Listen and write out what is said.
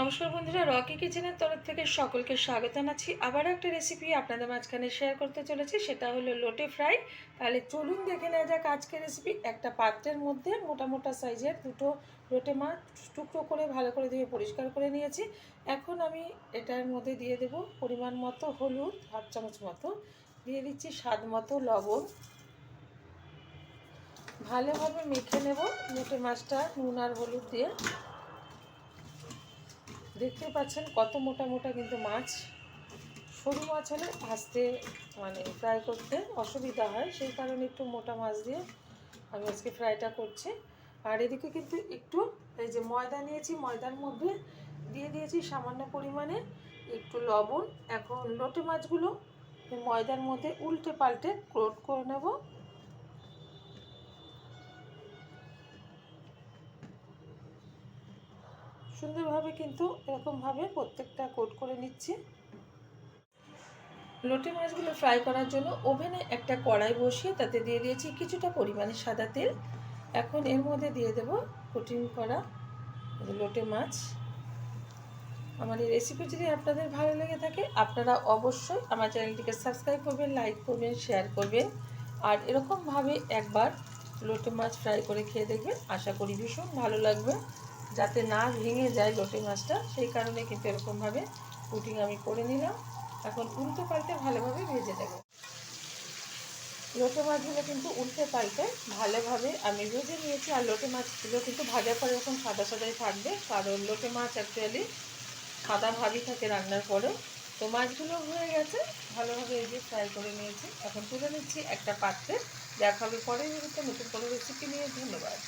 নমস্কার বন্ধুরা, রকি কিচেনের তরফ থেকে সকলকে স্বাগত জানাচ্ছি। আবার একটা রেসিপি আপনাদের মাঝখানে শেয়ার করতে চলেছি, সেটা হলো লোটে ফ্রাই তাহলে চলুন দেখে নেওয়া যাক আজকের রেসিপি একটা পাত্রের মধ্যে মোটা মোটা সাইজের দুটো লোটে মাছ টুকরো করে, ভালো করে ধুয়ে পরিষ্কার করে নিয়েছি। এখন আমি এটার মধ্যে দিয়ে দেব পরিমাণ মতো হলুদ, হাফ চামচ মতো। দিয়ে দিচ্ছি স্বাদ মতো লবণ। ভালোভাবে মেখে নেব লোটে মাছটা নুন আর হলুদ দিয়ে। দেখতে পাচ্ছেন কত মোটা মোটা কিন্তু মাছ। সরু মাছ হলে ভাজতে মানে ফ্রাই করতে অসুবিধা হয়, সেই কারণে একটু মোটা মাছ দিয়ে আমি আজকে ফ্রাইটা করছি। আর এদিকে কিন্তু একটু এই যে ময়দা নিয়েছি, ময়দার মধ্যে দিয়ে দিয়েছি সামান্য পরিমাণে একটু লবণ। এখন লোটে মাছগুলো ময়দার মধ্যে উল্টে পাল্টে ক্রোট করে নেব। সুন্দরভাবে কিন্তু এরকমভাবে প্রত্যেকটা কোট করে নিচ্ছি। লোটে মাছগুলো ফ্রাই করার জন্য ওভেনে একটা কড়াই বসিয়ে তাতে দিয়ে দিয়েছি কিছুটা পরিমাণে সাদা তেল। এখন এর মধ্যে দিয়ে দেব কোটিং করা লোটে মাছ। আমার এই রেসিপি যদি আপনাদের ভালো লেগে থাকে, আপনারা অবশ্যই আমার চ্যানেলটিকে সাবস্ক্রাইব করবেন, লাইক করবেন, শেয়ার করবেন। আর এরকমভাবে একবার লোটে মাছ ফ্রাই করে খেয়ে দেখবেন। আশা করি ভীষণ ভালো লাগবে। যাতে না ভেঙে যায় লোটে মাছটা, সেই কারণে কিন্তু এরকমভাবে কুটিং আমি করে নিলাম। এখন উল্টে পাল্টে ভালোভাবে ভেজে দেবো লোটে মাছগুলো কিন্তু উল্টে পাল্টে ভালোভাবে আমি ভেজে নিয়েছি, আর লোটে মাছগুলো কিন্তু ভাজার পরে এরকম সাদা সাদাই থাকবে। কারণ লোটে মাছ অ্যাকচুয়ালি সাদা ভাবি থাকে রান্নার পরে তো মাছগুলো হয়ে গেছে, ভালোভাবে এই যে ফ্রাই করে নিয়েছি। এখন তুলে নিচ্ছি একটা পাত্রে। দেখা হবে পরে নতুন কোনো রেসিপি নিয়ে। ধন্যবাদ।